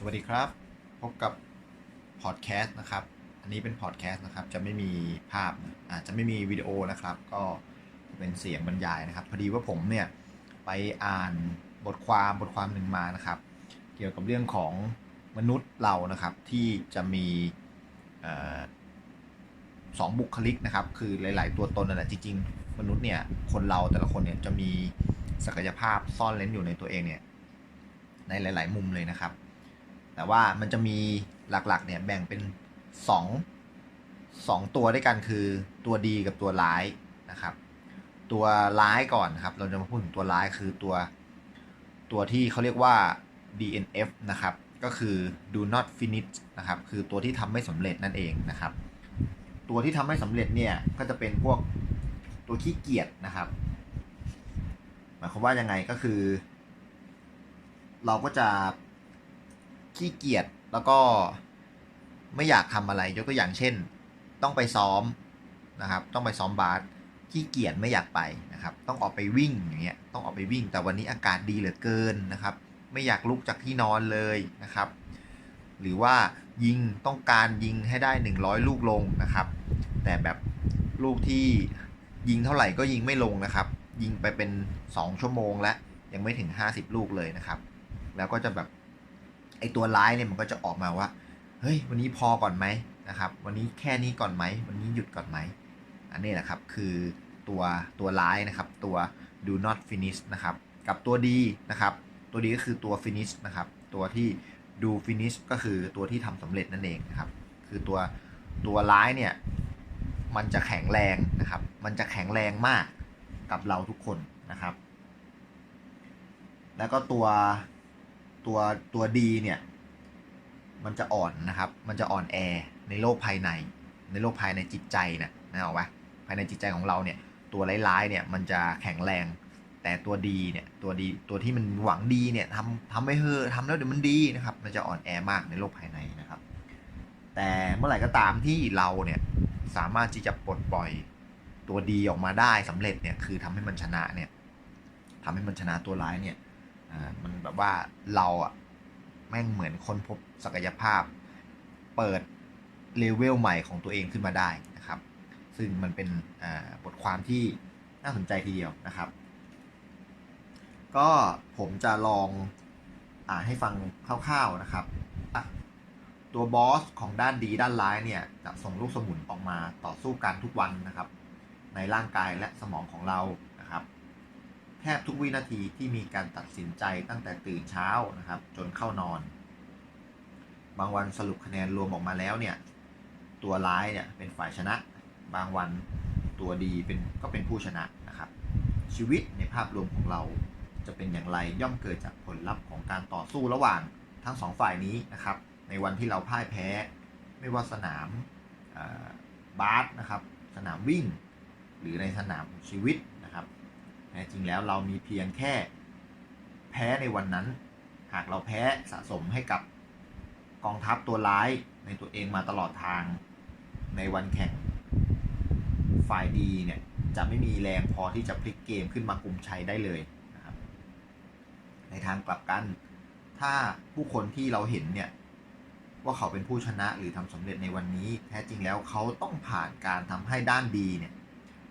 สวัสดีครับ พบกับพอดแคสต์นะครับ อันนี้เป็นพอดแคสต์นะครับ จะไม่มีภาพนะอาจจะไม่มีวิดีโอนะครับ ก็เป็นเสียงบรรยายนะครับ พอดีว่าผมเนี่ยไปอ่านบทความบทความหนึ่งมานะครับ เกี่ยวกับเรื่องของมนุษย์เรานะครับ ที่จะมีอสองบุคลิกนะครับ คือหลาย ๆ ตัวตนนั่นแหละจริง ๆ มนุษย์เนี่ยคนเราแต่ละคนเนี่ยจะมีศักยภาพซ่อนเร้นอยู่ในตัวเองเนี่ยในหลาย ๆ มุมเลยนะครับ แต่ว่ามันจะมีหลักๆเนี่ยแบ่งเป็น2งสองตัวด้วยกันคือตัวดีกับตัวร้ายนะครับ ตัวร้ายก่อนครับ เราจะมาพูดถึงตัวร้ายคือตัวตัวที่เขาเรียกว่า DNF นะครับ ก็คือ do not finish นะครับ คือตัวที่ทำไม่สำเร็จนั่นเองนะครับ ตัวที่ทำไม่สำเร็จเนี่ยก็จะเป็นพวกตัวขี้เกียจนะครับ หมายความว่ายังไงก็คือ เราก็จะ ขี้เกียจแล้วก็ไม่อยากทำอะไรยกตัวอย่างเช่น ต้องไปซ้อมนะครับ ต้องไปซ้อมบาสขี้เกียจไม่อยากไปนะครับ ต้องออกไปวิ่งอย่างเงี้ยต้องออกไปวิ่ง แต่วันนี้อากาศดีเหลือเกินนะครับ ไม่อยากลุกจากที่นอนเลยนะครับ หรือว่ายิงต้องการยิงให้ได้ 100 ลูกลงนะครับ แต่แบบลูกที่ยิงเท่าไหร่ก็ยิงไม่ลงนะครับ ยิงไปเป็น 2 ชั่วโมงแล้วยังไม่ถึง 50 ลูกเลยนะครับ แล้วก็จะแบบ ไอตัวร้ายเนี่ยมันก็จะออกมาว่า เฮ้ย วันนี้พอก่อนไหมนะครับ วันนี้แค่นี้ก่อนไหม วันนี้หยุดก่อนไหม อันนี้แหละครับคือตัวตัวร้ายนะครับ ตัว do not finish นะครับ กับตัวดีนะครับ ตัวดีก็คือตัว finish นะครับ ตัวที่ do finish ก็คือตัวที่ทำสำเร็จนั่นเองนะครับ คือตัวตัวร้ายเนี่ยมันจะแข็งแรงนะครับ มันจะแข็งแรงมากกับเราทุกคนนะครับ แล้วก็ตัว ตัวตัวดีเนี่ย มันจะอ่อนนะครับ มันจะอ่อนแอในโลกภายใน ในโลกภายในจิตใจนะนะเอาไว้ภายในจิตใจของเราเนี่ย ตัวร้ายๆเนี่ยมันจะแข็งแรง แต่ตัวดีเนี่ยตัวดีตัวที่มันหวังดีเนี่ยทำทำไม่เฮอทำแล้วเดี๋ยวมันดีนะครับ มันจะอ่อนแอมากในโลกภายในนะครับ แต่เมื่อไหร่ก็ตามที่เราเนี่ยสามารถที่จะปลดปล่อยตัวดีออกมาได้สำเร็จเนี่ยคือทำให้มันชนะเนี่ยทำให้มันชนะตัวร้ายเนี่ย มันแบบว่าเราอะแม่งเหมือนคนพบศักยภาพ เปิดเลเวลใหม่ของตัวเองขึ้นมาได้นะครับ ซึ่งมันเป็นบทความที่น่าสนใจทีเดียวนะครับ ก็ผมจะลองอ่านให้ฟังคร่าวๆนะครับ ตัวบอสของด้านดีด้านร้ายเนี่ยจะส่งลูกสมุนออกมาต่อสู้กันทุกวันนะครับ ในร่างกายและสมองของเรานะครับ แทบทุกวินาทีที่มีการตัดสินใจตั้งแต่ตื่นเช้านะครับจนเข้านอน บางวันสรุปคะแนนรวมออกมาแล้วเนี่ยตัวร้ายเนี่ยเป็นฝ่ายชนะ บางวันตัวดีเป็นก็เป็นผู้ชนะนะครับ ชีวิตในภาพรวมของเราจะเป็นอย่างไรย่อมเกิดจากผลลัพธ์ของการต่อสู้ระหว่างทั้งสองฝ่ายนี้นะครับ ในวันที่เราพ่ายแพ้ ไม่ว่าสนามบาสนะครับ สนามวิ่ง หรือในสนามชีวิตนะครับ จริงแล้วเรามีเพียงแค่แพ้ในวันนั้น หากเราแพ้สะสมให้กับกองทัพตัวร้ายในตัวเองมาตลอดทางในวันแข่ง ฝ่ายดีเนี่ยจะไม่มีแรงพอที่จะพลิกเกมขึ้นมากลุ่มชัยได้เลยนะครับ ในทางกลับกัน ถ้าผู้คนที่เราเห็นเนี่ยว่าเขาเป็นผู้ชนะหรือทำสำเร็จในวันนี้ แท้จริงแล้วเขาต้องผ่านการทำให้ด้านดีเนี่ย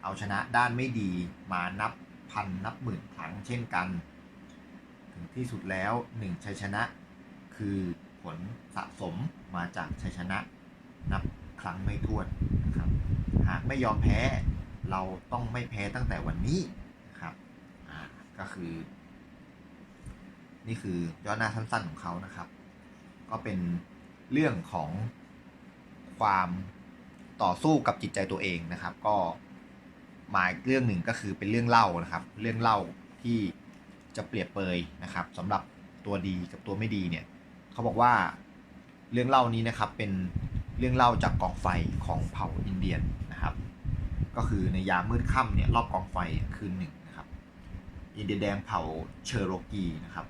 เอาชนะด้านไม่ดีมานับ พันนับหมื่นครั้งเช่นกัน ถึงที่สุดแล้วหนึ่งชัยชนะ คือผลสะสมมาจากชัยชนะ นับครั้งไม่ถ้วนนะครับหากไม่ยอมแพ้เราต้องไม่แพ้ตั้งแต่วันนี้นะครับก็คือ นี่คือย่อหน้าสั้นๆของเขานะครับ ก็เป็นเรื่องของความต่อสู้กับจิตใจตัวเองนะครับ ก็ มาอีกเรื่องหนึ่งก็คือเป็นเรื่องเล่านะครับ เรื่องเล่าที่จะเปรียบเปยนะครับสำหรับตัวดีกับตัวไม่ดีเนี่ยเขาบอกว่าเรื่องเล่านี้นะครับเป็นเรื่องเล่าจากกองไฟของเผ่าอินเดียนนะครับ ก็คือในยามมืดค่ำเนี่ยรอบกองไฟคืนหนึ่งนะครับ อินเดียแดงเผ่าเชอโรกีนะครับ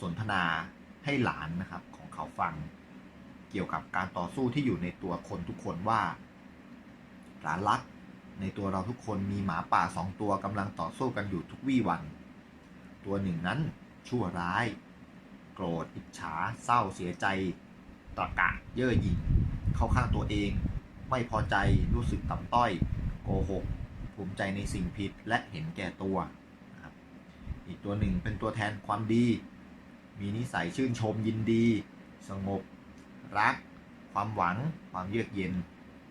สนทนาให้หลานนะครับของเขาฟังเกี่ยวกับการต่อสู้ที่อยู่ในตัวคนทุกคนว่าหลานรัก ในตัวเราทุกคนมีหมาป่าสองตัวกำลังต่อสู้กันอยู่ทุกวี่วัน ตัวหนึ่งนั้นชั่วร้าย โกรธอิจฉา เศร้าเสียใจตระกะเย่อหยิ่งเข้าข้างตัวเอง ไม่พอใจรู้สึกต่ำต้อย โกหก ภูมิใจในสิ่งผิดและเห็นแก่ตัว อีกตัวหนึ่งเป็นตัวแทนความดี มีนิสัยชื่นชมยินดี สงบ รัก ความหวัง ความเยือกเย็น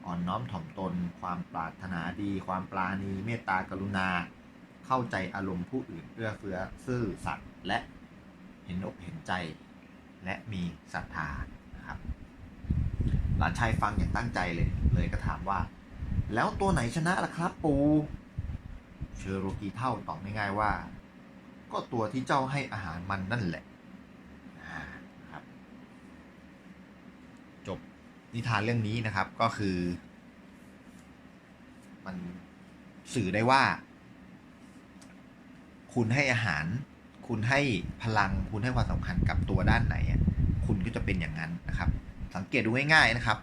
อ่อนน้อมถ่อมตน ความปรารถนาดี ความปราณี เมตตากรุณา เข้าใจอารมณ์ผู้อื่นเอื้อเฟื้อซื่อสัตย์และเห็นอกเห็นใจ และมีศรัทธานะครับ หลานชายฟังอย่างตั้งใจเลยเลยก็ถามว่า แล้วตัวไหนชนะล่ะครับปูเชอโรกีเท่าตอบง่ายๆว่า ก็ตัวที่เจ้าให้อาหารมันนั่นแหละอ่าครับ จบ นิทานเรื่องนี้นะครับก็คือ มันสื่อได้ว่า คุณให้อาหาร คุณให้พลัง คุณให้ความสำคัญกับตัวด้านไหน คุณก็จะเป็นอย่างนั้นนะครับ สังเกตดูง่ายๆนะครับ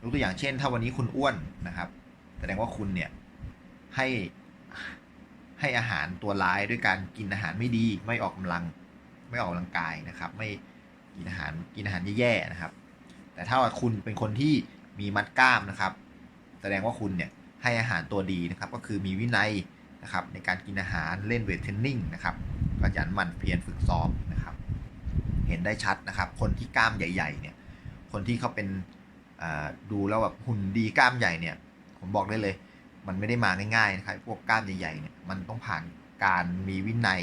ยกตัวอย่างเช่น ถ้าวันนี้คุณอ้วนนะครับ แสดงว่าคุณเนี่ยให้ให้อาหารตัวร้ายด้วยการกินอาหารไม่ดี ไม่ออกกำลัง ไม่ออกกำลังกายนะครับ ไม่กินอาหารกินอาหารแย่ๆนะครับ แต่ถ้าว่าคุณเป็นคนที่มีมัดกล้ามนะครับ แสดงว่าคุณเนี่ยให้อาหารตัวดีนะครับ ก็คือมีวินัยนะครับในการกินอาหารเล่นเวทเทรนนิ่งนะครับขยันหมั่นเพียรฝึกซ้อมนะครับ เห็นได้ชัดนะครับ คนที่กล้ามใหญ่ ๆ เนี่ย คนที่เขาเป็นดูแล้วแบบหุ่นดีกล้ามใหญ่เนี่ย ผมบอกได้เลย มันไม่ได้มาง่ายๆนะครับ พวกกล้ามใหญ่ๆเนี่ยมันต้องผ่านการมีวินัย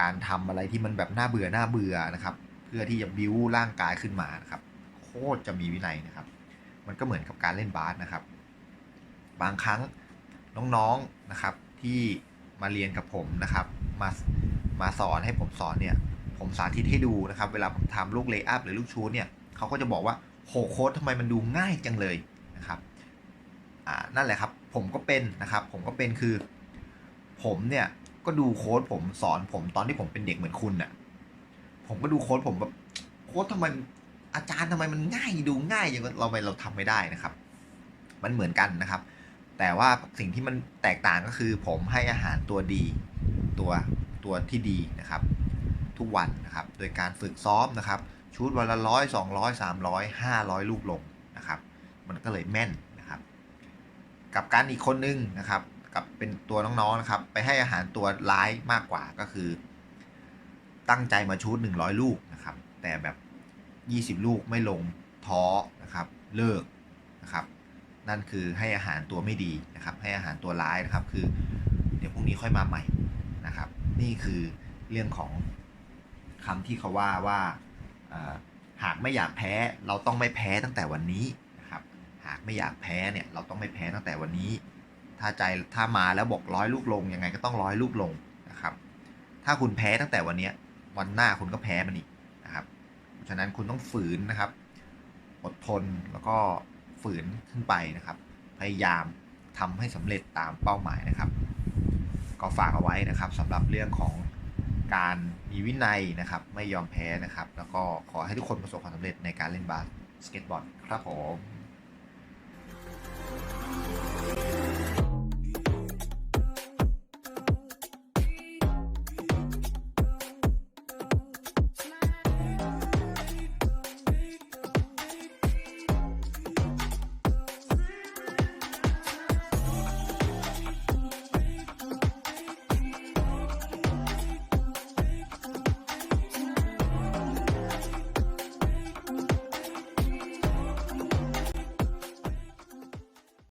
การทำอะไรที่มันแบบน่าเบื่อน่าเบื่อนะครับ เพื่อที่จะบิวร่างกายขึ้นมานะครับ ตรจะมีวินัยนะครับ มันก็เหมือนกับการเล่นบาสนะครับ บางครั้งน้องๆนะครับที่มาเรียนกับผมนะครับ มามาสอนให้ผมสอนเนี่ยผมสาธิตให้ดูนะครับ เวลาผมทำลูกเลย์อัพหรือลูกชูเนี่ยเขาก็จะบอกว่าโหโค้ดทำไมมันดูง่ายจังเลยนะครับอ่านั่นแหละครับผมก็เป็นนะครับ ผมก็เป็นคือ ผมเนี่ยก็ดูโค้ดผมสอนผมตอนที่ผมเป็นเด็กเหมือนคุณน่ะผมก็ดูโค้ดผมแบบโค้ดทำไม อาจารย์ทำไมมันง่ายดูง่ายอย่างเราไปเราทำไม่ได้นะครับ มันเหมือนกันนะครับ แต่ว่าสิ่งที่มันแตกต่างก็คือ ผมให้อาหารตัวดี ตัวตัวที่ดีนะครับ ทุกวันนะครับ โดยการฝึกซ้อมนะครับ ชุดวันละร้อยสองร้อยสามร้อยห้าร้อยลูกลงนะครับ มันก็เลยแม่นนะครับ กับการอีกคนนึงนะครับกับเป็นตัวน้องๆนะครับ ไปให้อาหารตัวร้ายมากกว่าก็คือ ตั้งใจมาชุดหนึ่งร้อยลูกนะครับ แต่แบบ ยี่สิบลูกไม่ลงท้อนะครับเลิกนะครับ นั่นคือให้อาหารตัวไม่ดีนะครับ ให้อาหารตัวร้ายนะครับคือ เดี๋ยวพรุ่งนี้ค่อยมาใหม่นะครับ นี่คือเรื่องของคำที่เขาว่าว่าหากไม่อยากแพ้เราต้องไม่แพ้ตั้งแต่วันนี้นะครับ หากไม่อยากแพ้เนี่ยเราต้องไม่แพ้ตั้งแต่วันนี้ ถ้าใจถ้ามาแล้วบอกร้อยลูกลงยังไงก็ต้องร้อยลูกลงนะครับ ถ้าคุณแพ้ตั้งแต่วันนี้วันหน้าคุณก็แพ้มันอีกะฉะนั้นคุณต้องฝืนนะครับ อดทนแล้วก็ฝืนขึ้นไปนะครับ พยายามทำให้สำเร็จตามเป้าหมายนะครับ ก็ฝากเอาไว้นะครับสำหรับเรื่องของการมีวินัยนะครับ ไม่ยอมแพ้นะครับ แล้วก็ขอให้ทุกคนประสบความสำเร็จในการเล่นบาสสเก็ตบอร์ดครับผม